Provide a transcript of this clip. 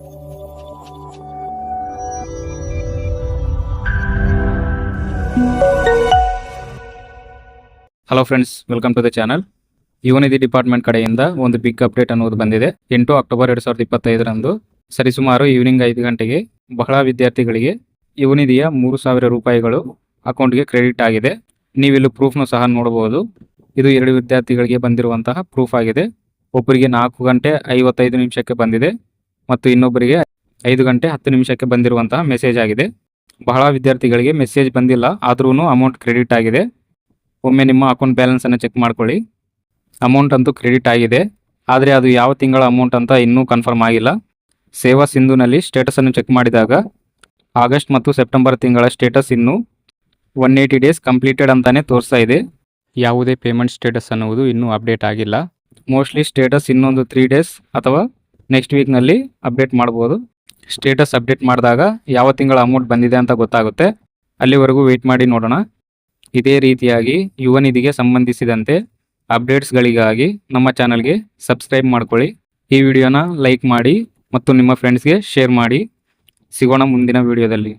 Hello friends welcome to the channel Yuvanidhi department ಕಡೆಯಿಂದ ಒಂದು big update ಅನ್ನೋದು ಬಂದಿದೆ. ಎಂಟು ಅಕ್ಟೋಬರ್ ಎರಡು ಸಾವಿರದ ಇಪ್ಪತ್ತೈದರಂದು ಸರಿಸುಮಾರು ಈವ್ನಿಂಗ್ ಐದು ಗಂಟೆಗೆ ಬಹಳ ವಿದ್ಯಾರ್ಥಿಗಳಿಗೆ ಯುವನಿಧಿಯ ಮೂರು ಸಾವಿರ ರೂಪಾಯಿಗಳು ಅಕೌಂಟ್ಗೆ ಕ್ರೆಡಿಟ್ ಆಗಿದೆ. ನೀವಿಲ್ಲಿ ಪ್ರೂಫ್ನು ಸಹ ನೋಡಬಹುದು. ಇದು ಎರಡು ವಿದ್ಯಾರ್ಥಿಗಳಿಗೆ ಬಂದಿರುವಂತಹ ಪ್ರೂಫ್ ಆಗಿದೆ. ಒಬ್ಬರಿಗೆ ನಾಲ್ಕು ಗಂಟೆ ಐವತ್ತೈದು ನಿಮಿಷಕ್ಕೆ ಬಂದಿದೆ. ಮತ್ತು ಇನ್ನೊಬ್ಬರಿಗೆ ಐದು ಗಂಟೆ ಹತ್ತು ನಿಮಿಷಕ್ಕೆ ಬಂದಿರುವಂತಹ ಮೆಸೇಜ್ ಆಗಿದೆ. ಬಹಳ ವಿದ್ಯಾರ್ಥಿಗಳಿಗೆ ಮೆಸೇಜ್ ಬಂದಿಲ್ಲ ಆದ್ರೂ ಅಮೌಂಟ್ ಕ್ರೆಡಿಟ್ ಆಗಿದೆ. ಒಮ್ಮೆ ನಿಮ್ಮ ಅಕೌಂಟ್ ಬ್ಯಾಲೆನ್ಸ್ ಅನ್ನು ಚೆಕ್ ಮಾಡ್ಕೊಳ್ಳಿ. ಅಮೌಂಟ್ ಅಂತೂ ಕ್ರೆಡಿಟ್ ಆಗಿದೆ. ಆದರೆ ಅದು ಯಾವ ತಿಂಗಳ ಅಮೌಂಟ್ ಅಂತ ಇನ್ನೂ ಕನ್ಫರ್ಮ್ ಆಗಿಲ್ಲ. ಸೇವಾ ಸಿಂಧುನಲ್ಲಿ ಸ್ಟೇಟಸ್ ಅನ್ನು ಚೆಕ್ ಮಾಡಿದಾಗ ಆಗಸ್ಟ್ ಮತ್ತು ಸೆಪ್ಟೆಂಬರ್ ತಿಂಗಳ ಸ್ಟೇಟಸ್ ಇನ್ನು ಒನ್ ಏಯ್ಟಿ ಡೇಸ್ ಕಂಪ್ಲೀಟೆಡ್ ಅಂತಾನೆ ತೋರಿಸ್ತಾ ಇದೆ. ಯಾವುದೇ ಪೇಮೆಂಟ್ ಸ್ಟೇಟಸ್ ಅನ್ನುವುದು ಇನ್ನೂ ಅಪ್ಡೇಟ್ ಆಗಿಲ್ಲ. ಮೋಸ್ಟ್ಲಿ ಸ್ಟೇಟಸ್ ಇನ್ನೊಂದು ತ್ರೀ ಡೇಸ್ ಅಥವಾ ನೆಕ್ಸ್ಟ್ ವೀಕ್ನಲ್ಲಿ ಅಪ್ಡೇಟ್ ಮಾಡ್ಬೋದು. ಸ್ಟೇಟಸ್ ಅಪ್ಡೇಟ್ ಮಾಡಿದಾಗ ಯಾವ ತಿಂಗಳ ಅಮೌಂಟ್ ಬಂದಿದೆ ಅಂತ ಗೊತ್ತಾಗುತ್ತೆ. ಅಲ್ಲಿವರೆಗೂ ವೆಯ್ಟ್ ಮಾಡಿ ನೋಡೋಣ. ಇದೇ ರೀತಿಯಾಗಿ ಯುವ ನಿಧಿಗೆ ಸಂಬಂಧಿಸಿದಂತೆ ಅಪ್ಡೇಟ್ಸ್ಗಳಿಗಾಗಿ ನಮ್ಮ ಚಾನಲ್ಗೆ ಸಬ್ಸ್ಕ್ರೈಬ್ ಮಾಡ್ಕೊಳ್ಳಿ. ಈ ವಿಡಿಯೋನ ಲೈಕ್ ಮಾಡಿ ಮತ್ತು ನಿಮ್ಮ ಫ್ರೆಂಡ್ಸ್ಗೆ ಶೇರ್ ಮಾಡಿ. ಸಿಗೋಣ ಮುಂದಿನ ವಿಡಿಯೋದಲ್ಲಿ.